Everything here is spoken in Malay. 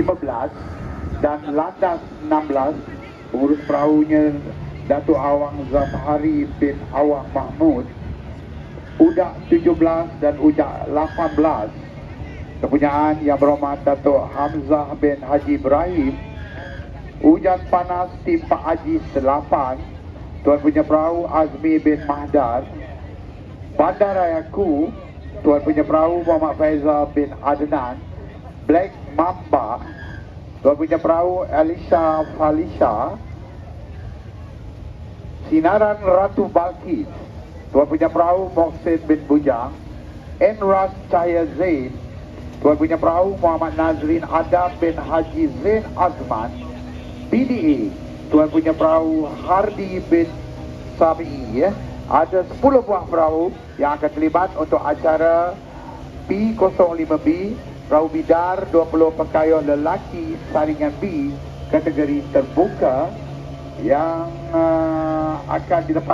15 dan landas 16 pengurus perahunya Datuk Awang Zamhari bin Awang Mahmud Udak 17 dan Udak 18 kepunyaan yang berhormat Datuk Hamzah bin Haji Ibrahim Hujan panas tim Pak Haji 8 Tuan punya perahu Azmi bin Mahdar Bandar Raya Ku Tuan punya perahu Muhammad Faizal bin Adnan Black Mamba Tuan punya perahu Elisha Falisha Sinaran Ratu Balkis Tuan punya perahu Mohsin bin Bujang Enras Cahaya Zain Tuan punya perahu Muhammad Nazrin Adam bin Haji Zain Azman BDA Tuan punya perahu Hardi bin Sabi ya. Ada 10 buah perahu yang akan terlibat untuk acara P05B Perahu Bidar 20 pekayuh lelaki saringan B kategori terbuka yang uh, akan dilepas